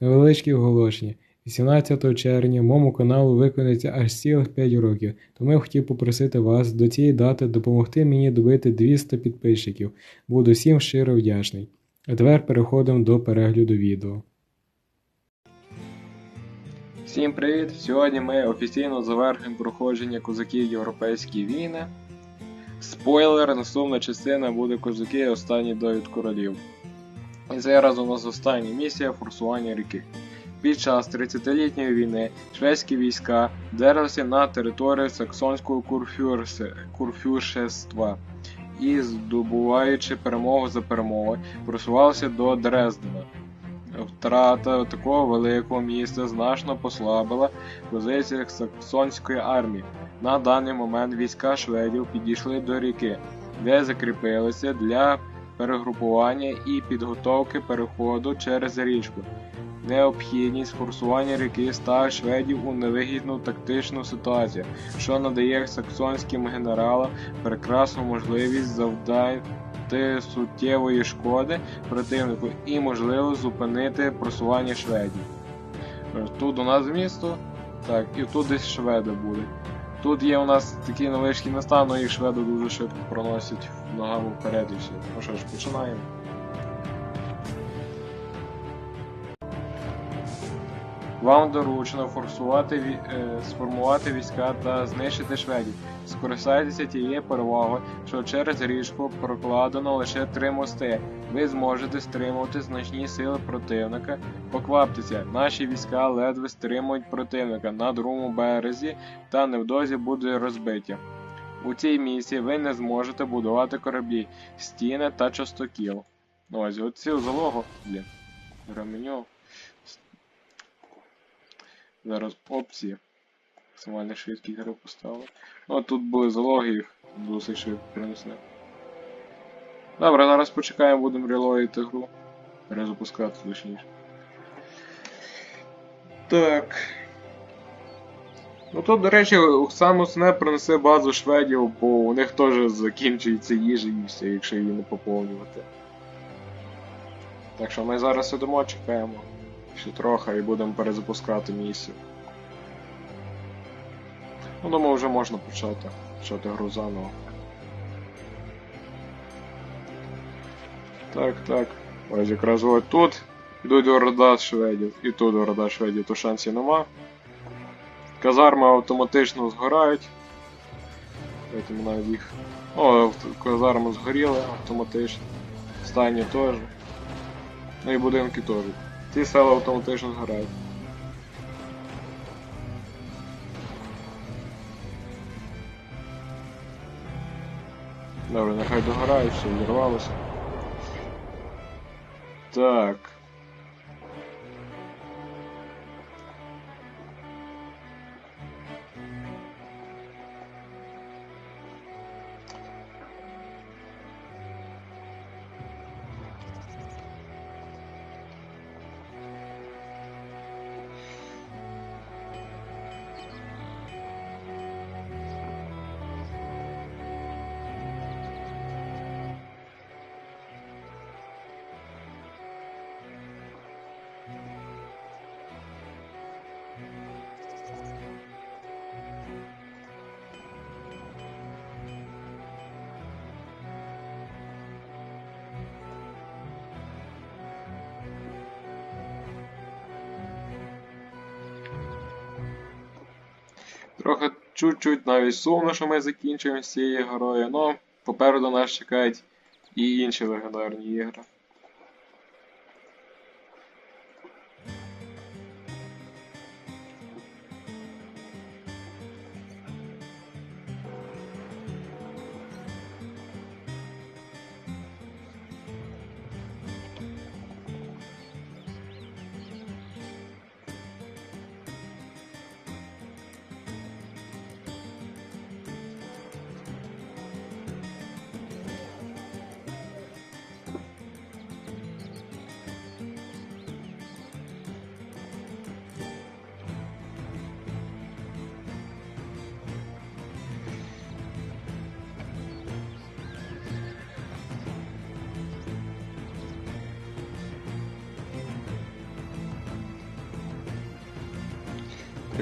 Невеличкі оголошення. 18 червня моєму каналу виконується аж цілих 5 років, тому я хотів попросити вас до цієї дати допомогти мені добити 200 підписчиків. Буду всім щиро вдячний. А тепер переходимо до перегляду відео. Всім привіт! Сьогодні ми офіційно завершуємо проходження козаків Європейські війни. Спойлер, наступна частина буде козаки останній довід королів. І зараз у нас остання місія форсування ріки. Під час 30-літньої війни шведські війська вдерлися на територію саксонського курфюршества і, здобуваючи перемогу за перемогою, просувалися до Дрездена. Втрата такого великого міста значно послабила позиції саксонської армії. На даний момент війська шведів підійшли до ріки, де закріпилися для перегрупування і підготовки переходу через річку. Необхідність форсування ріки ставить шведів у невигідну тактичну ситуацію, що надає саксонським генералам прекрасну можливість завдати суттєвої шкоди противнику і можливо зупинити просування шведів. Тут у нас місто, так, і тут десь шведи буде. Тут є у нас такі невеличкі міста, але їх шведи дуже швидко проносять ногами вперед і все. Ну що ж, починаємо. Вам доручено форсувати е, сформувати війська та знищити шведів. Скористайтеся тією перевагою, що через річку прокладено лише три мости. Ви зможете стримувати значні сили противника. Покваптеся, наші війська ледве стримують противника на другому березі та невдовзі буде розбиті. У цій місії ви не зможете будувати кораблі, стіни та частокіл. Ну, ось оцю залогу, блін, ременю. Зараз опції. Максимальна швидкість гри поставили. Ну, тут були залоги, їх досить швидко принесли. Добре, зараз почекаємо, будемо релоїти гру. Перезапускати точніше. Так. Ну тут, до речі, сам основне принесе базу шведів, бо у них теж закінчується їжа і все, якщо її не поповнювати. Так що ми зараз сидимо, чекаємо ще трохи і будемо перезапускати місію. Ну, думаю, вже можна почати. Почати гру заново. Так, так. Ось якраз от тут йдуть орда шведів, і тут орда шведів, то шансів нема. Казарми автоматично згорають. Давайте навіть їх. О, казарми згоріли автоматично. Стайні теж. Ну і будинки теж. Ці села автоматично згорають. Добре, нехай догорають, все відірвалося. Так. Трохи чуть-чуть навіть сумно, що ми закінчуємо з цією грою, але попереду нас чекають і інші легендарні ігри.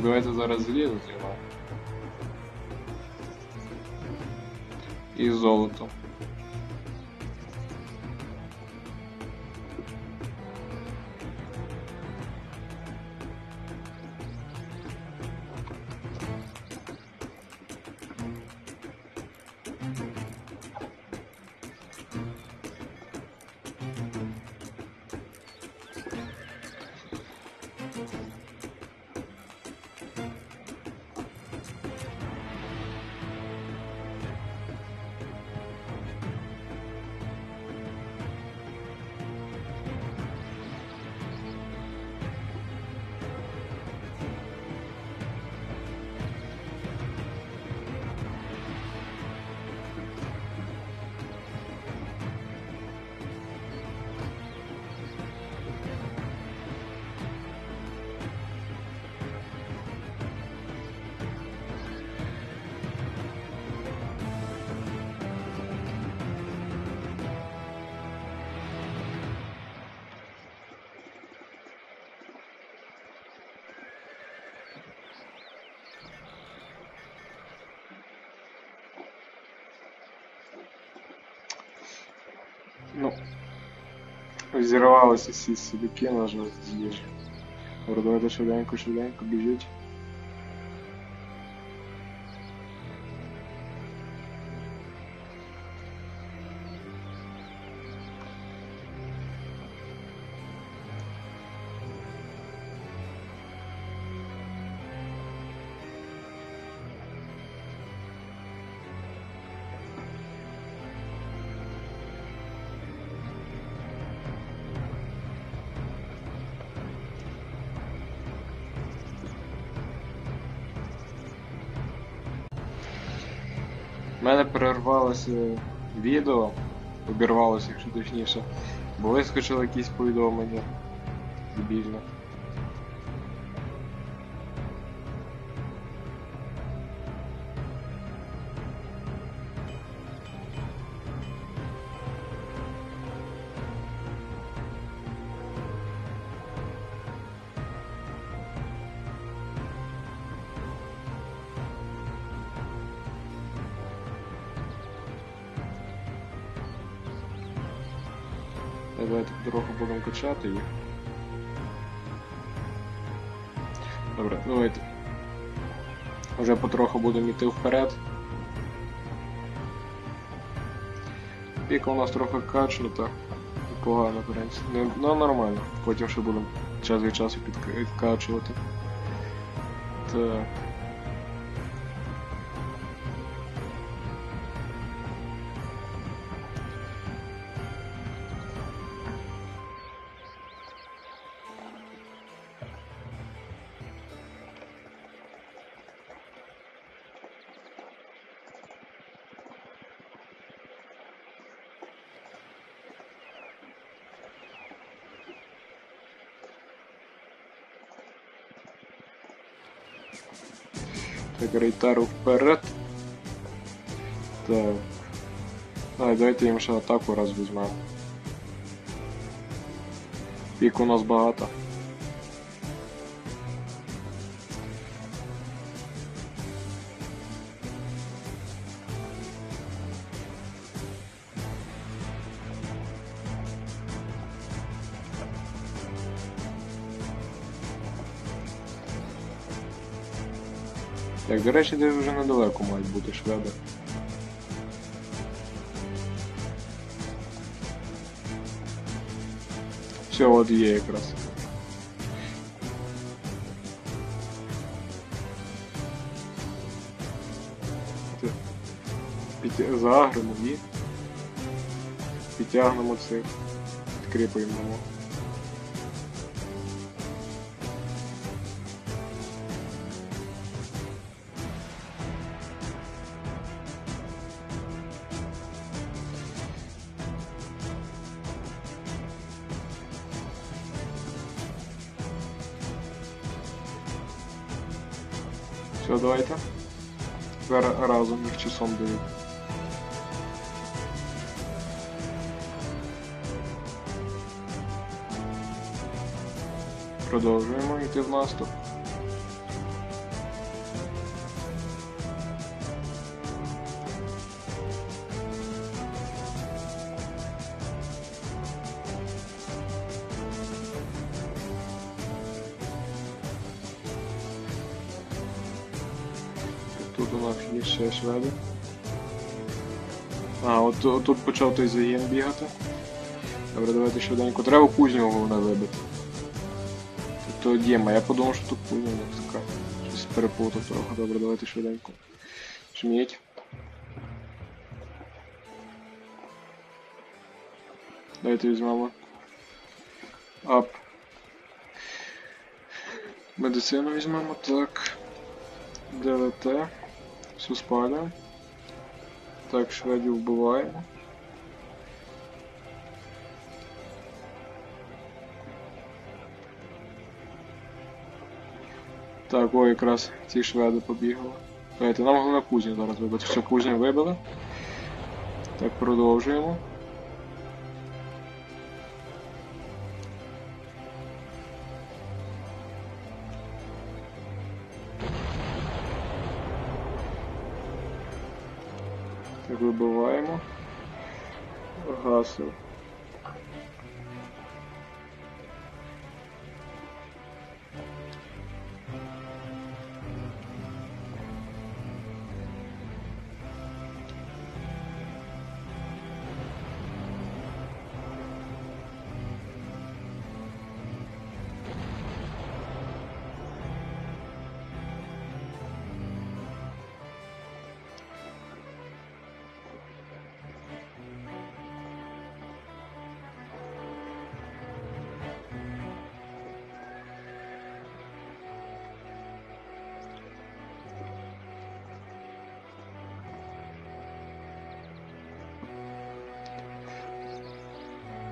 Так давайте зараз залізо зробимо. І золото. Ну. Взірвалися всі сілюки, на жаль, з їжі. Добре, давайте швиденько, мене перервалося відео, обірвалося, якщо точніше, бо вискочили якісь повідомлення. Дебільно. Давайте потроху будемо качати їх. Добре, давайте. Вже потроху будемо йти вперед. Піка у нас трохи качнута. Погано, в принципі. Ну, ну нормально. Потім ще будемо час від часу підкачувати. Так. Так, рейтару вперед. Так. А, давайте їм ще атаку раз візьмемо. Пік у нас багато. Так, до речі, десь вже недалеко мають бути шведи. Все, от є якраз. Підтя... Загримо і підтягнемо цих, підкріпуємо. Давайте. Тепер разом їх часом даю. Продовжуємо йти в наступ. Ще шведи. А, от, от тут почав той загін бігати. Добре, давайте швиденько. Треба кузню головне вибити. Тобто Діма, я подумав, що тут кузня не така. Щось переплутав трохи. Добре, давайте швиденько. Жміть. Давайте візьмемо. Ап. Медицину візьмемо, так. ДВТ. Все спали. Так, шведів вбиваємо. Так, о, якраз ці шведи побігали. Давайте, нам головне кузню зараз вибити. Все, кузню вибили. Так, продовжуємо. Так, вибиваємо. Гасив.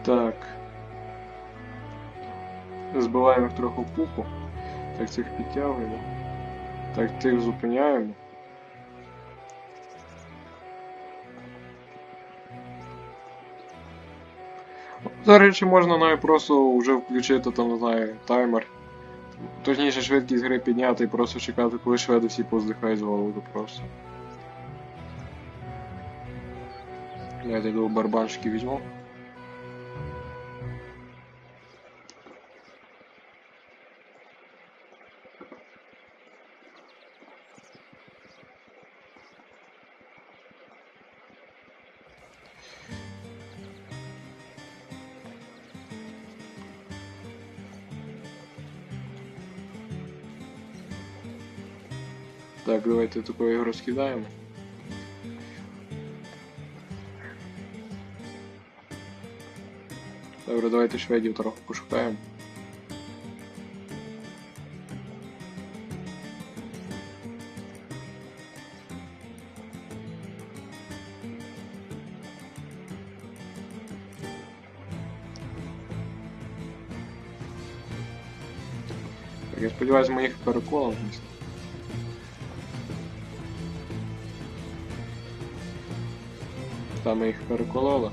Так. Збиваємо їх трохи купу. Так, цих підтягуємо. Так, тих зупиняємо. До речі, можна навіть просто вже включити там, не знаю, таймер. Точніше, швидкість гри підняти і просто чекати, коли шведи всі поздихають з голоду просто. Я йду барабанщики візьму. Так, давайте таку його розкидаємо. Добре, давайте шведів трохи пошукаємо. Так, я сподіваюся, ми їх переколимо. Ми їх перекололи.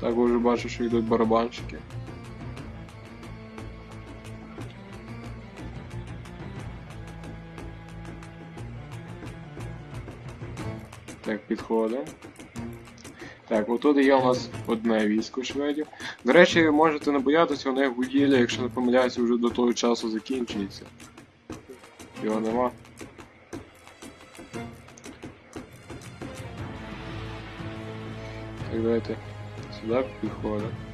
Так вже бачу, що йдуть барабанщики. Так, підходимо. Так, отут є у нас одне військо шведів. До речі, ви можете не боятися, у них будівля, якщо не помиляюся, вже до того часу закінчується. Його нема. Так, давайте сюди підходимо.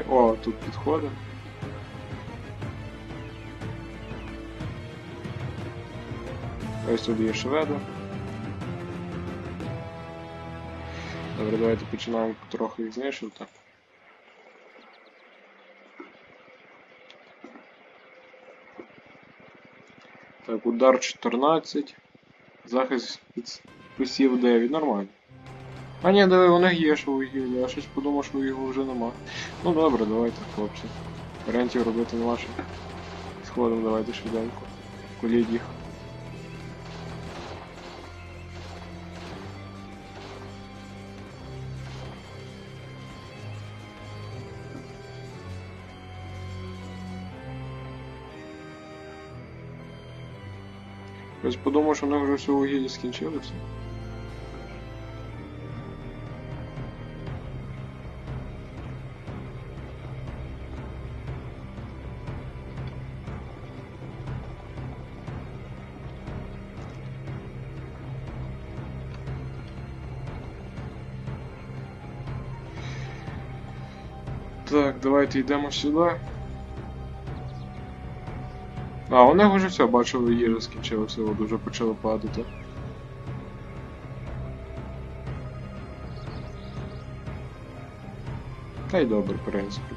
Ой, О, тут підходимо. Ось тут є шведи. Добре, давайте починаємо трохи їх знищувати. Так, удар 14. Захист під- посів 9. Нормально. А ні, диви, воно є, що у вугілля, я щось подумав, що його вже нема. Ну добре, давайте, хлопці. Варіантів робити нема що. Сходимо, давайте швиденько. Куліть їх. Хтось подумав, що вони вже все у гілі скінчили все? Так, давайте йдемо сюди. А, у них вже все, бачили, їжа скінчилася, от вже почало падати. Та й добре, в принципі.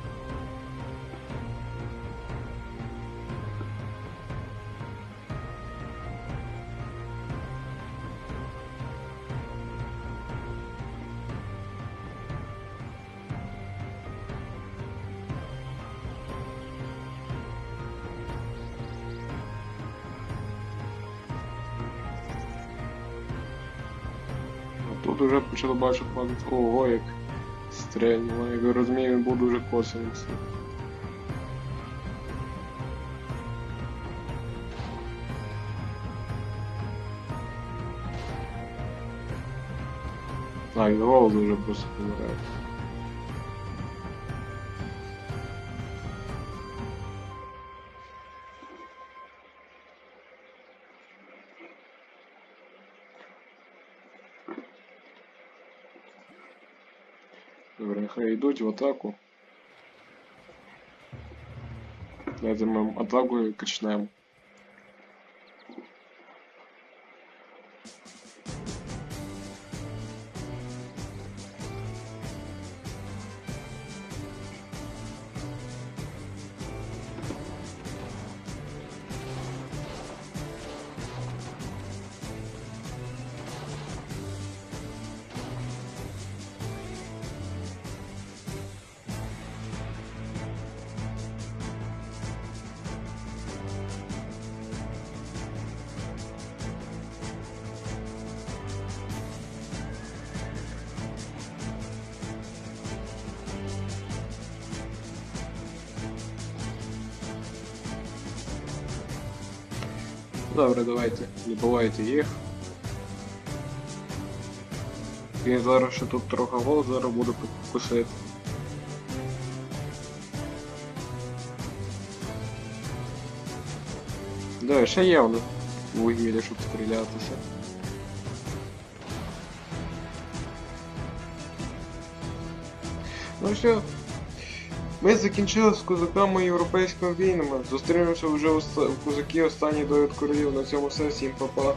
Уже почало бачити. Ого, як стрельнуло. Як я розумію, він був дуже косим. А, і голос вже просто помирає. Йдуть в атаку. Давайте ми атакою качнемо. Добре, давайте, добивайте їх. Він зараз ще тут трохи гол, зараз буде покусити. Да, ще є воно вугілля, щоб стрілятися. Ну все. Ми закінчили з козаками європейськими війнами. Зустрінемося вже у козаки останній довід королів на цьому сесії, папа.